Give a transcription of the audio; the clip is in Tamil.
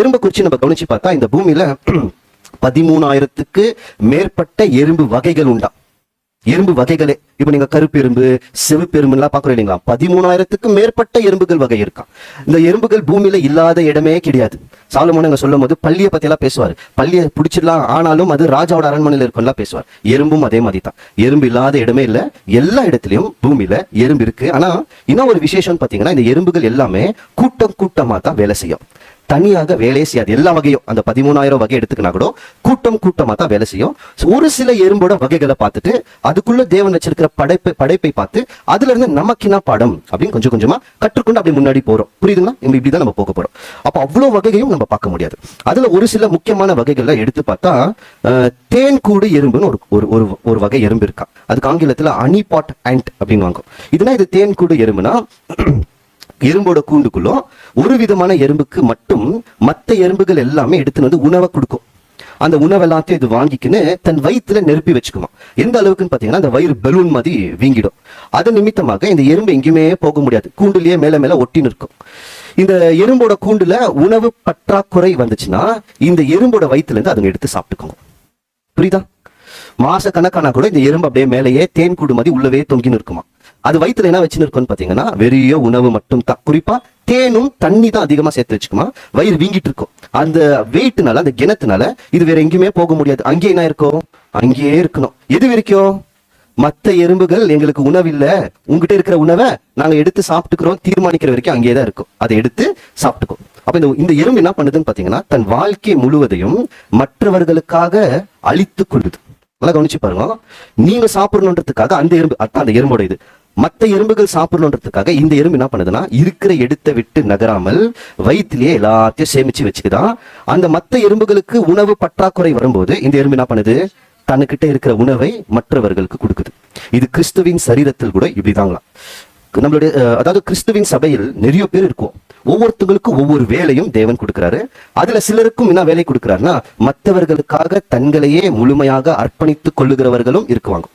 எறும்பு குறிச்சு நம்ம கவனிச்சு பார்த்தா இந்த பூமியில பதிமூணாயிரத்துக்கு மேற்பட்ட எறும்பு வகைகள் உண்டா? எறும்பு வகைகளே இப்ப நீங்க கருப்பு எறும்பு சிவப்பு எறும்புலாம் எல்லாம் பாக்குறோம் இல்லைங்களா? பதிமூணாயிரத்துக்கும் மேற்பட்ட எறும்புகள் வகை இருக்கான் இந்த எறும்புகள் பூமியில இல்லாத இடமே கிடையாது. சாலமோன் சொல்லும் போது பள்ளியை பத்தி எல்லாம் பேசுவார். பள்ளியை பிடிச்சிடலாம் ஆனாலும் அது ராஜாவோட அரண்மனையில இருக்கும்லாம் பேசுவார். எறும்பும் அதே மாதிரி தான் எறும்பு இல்லாத இடமே இல்ல. எல்லா இடத்துலயும் பூமியில எறும்பு இருக்கு. ஆனா இன்னும் ஒரு விசேஷம் பாத்தீங்கன்னா இந்த எறும்புகள் எல்லாமே கூட்டம் கூட்டமா தான் வேலை செய்யும். தனியாக வேலையே செய்யாது எல்லா வகையும் அந்த பதிமூணாயிரம் வகை எடுத்துக்கினா கூட கூட்டம் கூட்டமாக தான் வேலை செய்யும். ஒரு சில எறும்போட வகைகளை பார்த்துட்டு அதுக்குள்ள தேவன் வச்சிருக்கிற படைப்பை படைப்பை பார்த்து அதுல இருந்து நமக்கினா பாடம் அப்படின்னு கொஞ்சம் கொஞ்சமா கற்றுக்கொண்டு அப்படி முன்னாடி போறோம். புரியுதுங்களா? நம்ம இப்படிதான் நம்ம போக போறோம். அப்போ அவ்வளோ வகையும் நம்ம பார்க்க முடியாது. அதுல ஒரு சில முக்கியமான வகைகளை எடுத்து பார்த்தா தேன் கூடு எறும்புன்னு ஒரு ஒரு ஒரு ஒரு வகை எறும்பு இருக்கா. அதுக்கு ஆங்கிலத்தில் அனிபாட் அண்ட் அப்படின்னு வாங்கும் இதுனா இது தேன் கூடு எறும்புனா எறும்போட கூண்டுக்குள்ளும் ஒரு விதமான எறும்புக்கு மட்டும் மற்ற எறும்புகள் எல்லாமே எடுத்துன்னு வந்து உணவை கொடுக்கும். அந்த உணவு எல்லாத்தையும் இது வாங்கிக்கின்னு தன் வயிற்றுல நெருப்பி வச்சுக்குமா எந்த அளவுக்குன்னு பார்த்தீங்கன்னா அந்த வயிறு பலூன் மாதிரி வீங்கிடும். அது நிமித்தமாக இந்த எறும்பு எங்கேயுமே போக முடியாது. கூண்டுலயே மேல மேல ஒட்டி நிற்கும். இந்த எறும்போட கூண்டுல உணவு பற்றாக்குறை வந்துச்சுன்னா இந்த எறும்போட வயிற்றுல இருந்து அதுங்க எடுத்து சாப்பிட்டுக்கோங்க. புரியுதா? மாச கணக்கானா கூட இந்த எறும்பு அப்படியே மேலேயே தேன் கூடு மாதிரி உள்ளவே தொங்கி நிற்குமா அது வயித்துல என்ன வச்சுன்னு இருக்கும்னு பார்த்தீங்கன்னா வெறிய உணவு மட்டும் தான். குறிப்பா தேனும் தண்ணி தான் அதிகமா சேர்த்து வச்சுக்குமா? வயிறு வீங்கிட்டு இருக்கும். அந்த வெயிட்னால அந்த கிணத்துனால இது வேற எங்கேயுமே போக முடியாது. அங்கேயே என்ன இருக்கும் அங்கேயே இருக்கணும். எது வரைக்கும்? மத்த எறும்புகள் எங்களுக்கு உணவு இல்லை உங்ககிட்ட இருக்கிற உணவை நாங்க எடுத்து சாப்பிட்டுக்கிறோம். தீர்மானிக்கிற வரைக்கும் அங்கேயே தான் இருக்கும். அதை எடுத்து சாப்பிட்டுக்கும். அப்ப இந்த இந்த எறும்பு என்ன பண்ணுதுன்னு பாத்தீங்கன்னா தன் வாழ்க்கை முழுவதையும் மற்றவர்களுக்காக அழித்து கொள்ளுது. நல்லா கவனிச்சு பாருங்க. நீங்க சாப்பிடணுன்றதுக்காக அந்த எறும்பு அதான் அந்த எறும்போட இது மத்த எறும்புகள் சாப்பிடணுன்றதுக்காக இந்த எறும்பு என்ன பண்ணுதுன்னா இருக்கிற இடத்தை விட்டு நகராமல் வயிற்றிலேயே எல்லாத்தையும் சேமிச்சு வச்சுக்குதான். அந்த மத்த எறும்புகளுக்கு உணவு பற்றாக்குறை வரும்போது இந்த எறும்பு என்ன பண்ணுது? தன்னுக்கிட்ட இருக்கிற உணவை மற்றவர்களுக்கு கொடுக்குது. இது கிறிஸ்துவின் சரீரத்தில் கூட இப்படிதாங்களாம் நம்மளுடைய அதாவது கிறிஸ்துவின் சபையில் நிறைய பேர் இருக்கும். ஒவ்வொருத்தங்களுக்கும் ஒவ்வொரு வேலையும் தேவன் கொடுக்கிறாரு. அதுல சிலருக்கும் என்ன வேலை கொடுக்கிறாருன்னா மற்றவர்களுக்காக தங்களையே முழுமையாக அர்ப்பணித்துக் கொள்ளுகிறவர்களும் இருக்குவாங்க.